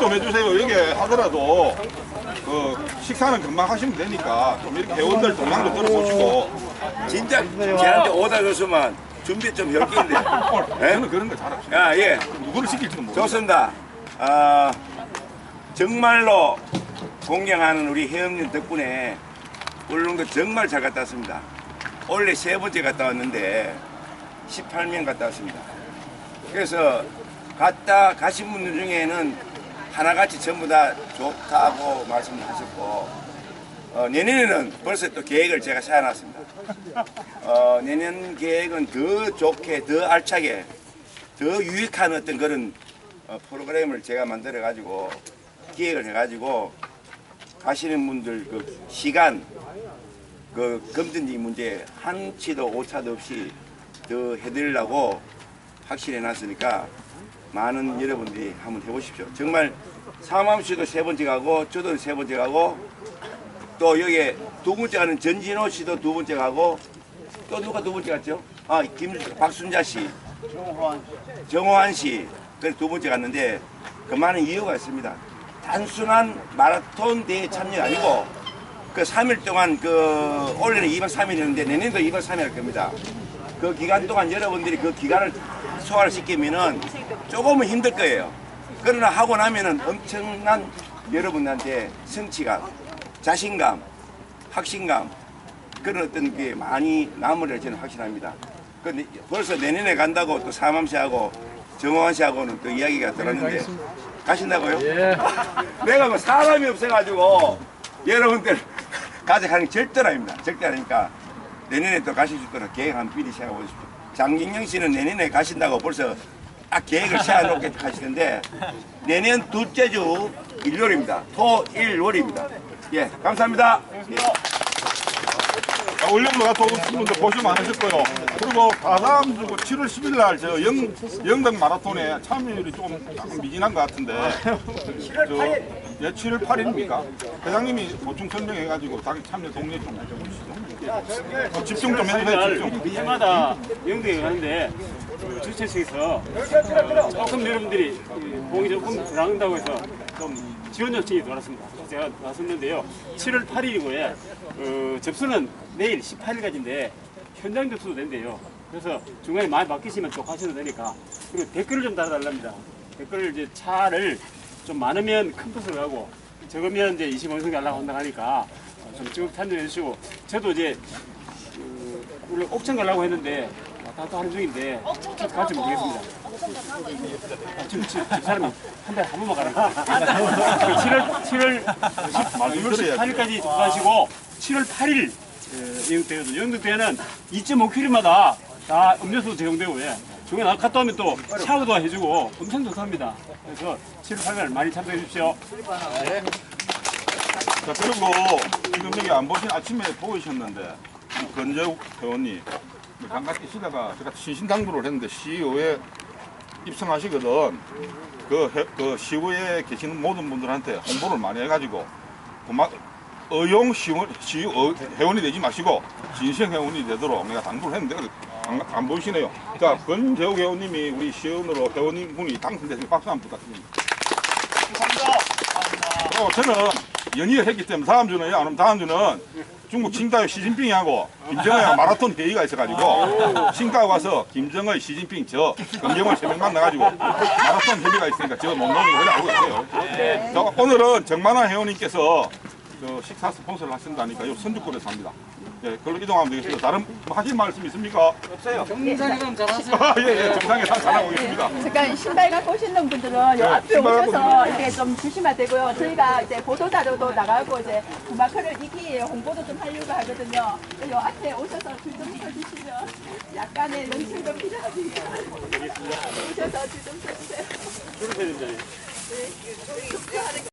좀 해주세요. 여기 하더라도 그 식사는 금방 하시면 되니까 좀 이렇게 회원들 동향도 들어보시고 진짜 저한테 오다 줬으면 준비 좀 할게인데. 저는 그런 거 잘합시다. 야, 예. 누구를 시킬지는 모르겠어요. 좋습니다. 아, 정말로 존경하는 우리 회원님 덕분에 울릉도 정말 잘 갔다 왔습니다. 원래 세 번째 갔다 왔는데 18명 갔다 왔습니다. 그래서 갔다 가신 분들 중에는 하나같이 전부 다 좋다고 말씀하셨고 어, 내년에는 벌써 또 계획을 제가 세워놨습니다. 어, 내년 계획은 더 좋게, 더 알차게, 더 유익한 어떤 그런 어, 프로그램을 제가 만들어 가지고 기획을 해 가지고 가시는 분들 그 시간 그 금전지 문제 한치도 오차도 없이 더 해드리려고 확실해 놨으니까 많은 여러분들이 한번 해보십시오. 정말 사암 씨도 세 번째 가고 저도 세 번째 가고 또 여기 두 번째 가는 전진호 씨도 두 번째 가고 또 누가 두 번째 갔죠? 아, 김 박순자 씨, 정호환 씨, 그래 두 번째 갔는데 그 많은 이유가 있습니다. 단순한 마라톤 대회 참여가 아니고 그 3일 동안 그 올해는 2박 3일이었는데 내년도 2박 3일 할 겁니다. 그 기간 동안 여러분들이 그 기간을 소화를 시키면은 조금은 힘들 거예요. 그러나 하고 나면은 엄청난 여러분한테 성취감, 자신감, 확신감 그런 어떤 게 많이 남으리라 저는 확신합니다. 근데 벌써 내년에 간다고 또 사맘 씨하고 정호환 씨하고는 또 이야기가 들었는데 가신다고요? 내가 뭐 사람이 없어가지고 여러분들 가져가는 게 절대 아닙니다. 절대 아니니까 내년에 또 가실 수 있도록 계획 한번 미리 세워보십시오. 장진영 씨는 내년에 가신다고 벌써 딱 계획을 세워놓게 하시는데 내년 둘째 주 일요일입니다. 토, 일, 월입니다. 예, 감사합니다. 예. 올림도 갔다 오신 분들 보시면 많으실 거예요. 그리고 다다음 주 7월 10일 날저 영등 마라톤에 참여율이 조금 약간 미진한 것 같은데 저, 예, 7월 8일입니까? 회장님이 보충 설명해가지고 자기 참여 동네 좀 해주시죠. 어, 집중 좀 해주세요. 집중. 해마다 영등에 가는데 그 주최 측에서 조금 여러분들이 이 공이 조금 들어간다고 해서 좀 지원 요청이. 그래서 제가 나섰는데요. 7월 8일이고요. 어, 접수는 내일 18일까지인데 현장 접수도 된대요. 그래서 중간에 많이 맡기시면 또 하셔도 되니까 그리고 댓글을 좀 달아달랍니다. 댓글을 이제 차를 좀 많으면 큰 뜻을 하고 적으면 이제 25성 가려고 한다 하니까 좀 적극 참여해 주시고 저도 이제 그, 원래 옥천 가려고 했는데 갔다 하는 중인데 갈지 모르겠습니다. 아, 지금 집, 집 사람이 한 달에 한 번만 가라고. 7월 7월 10, 18일까지 접수하시고 7월 8일 영등대회도 영등대회는 2.5km마다 다 음료수 제공되고 예. 중간에 나 갔다 오면 또 샤워도 해주고 엄청 좋답니다. 그래서 7월 8일 많이 참석해 주십시오. 자, 그리고 지금 여기 안 보신 아침에 보이셨는데 이 건재욱 회원님 잠깐 뛰시다가 제가 신신당부를 했는데 시의회 입성하시거든 그, 회- 그 시의회에 계시는 모든 분들한테 홍보를 많이 해가지고 그만 의용 시원, 시 어, 회원이 되지 마시고 진심 회원이 되도록 내가 당부를 했는데 안, 안 보이시네요. 자, 권재욱 회원님이 우리 시의원으로 회원님 분이 당선됐으니 박수 한번 부탁드립니다. 어, 저는 연의를 했기 때문에 다음 주는 안 오면 다음 주는 중국 칭다오 시진핑하고 김정은이랑 마라톤 회의가 있어가지고 칭다오 가서 김정은, 시진핑, 저 금정은 세명 만나가지고 마라톤 회의가 있으니까 저 논논이 원래 알고 계세요. 자, 오늘은 정만환 회원님께서 저 식사 스폰서를 하신다니까 요 선주권에서 합니다. 예, 걸로 이동하면 되겠습니다. 다른 뭐 하실 말씀 있습니까? 없어요. 정상에 가면 잘하세요. 아, 예, 예, 정상에 다 잘하고 네. 있습니다. 잠깐 신발 갖고 오시는 분들은 네, 요 앞에 오셔서 오시면. 이렇게 좀 주시면 되고요. 저희가 이제 보도자료도 나가고 이제 마크를 이기 홍보도 좀 하려고 하거든요. 요 앞에 오셔서 줄좀 서주시면 약간의 연출도 필요하니까 오셔서 줄좀 서주세요. 줄을 서야 된다. 네.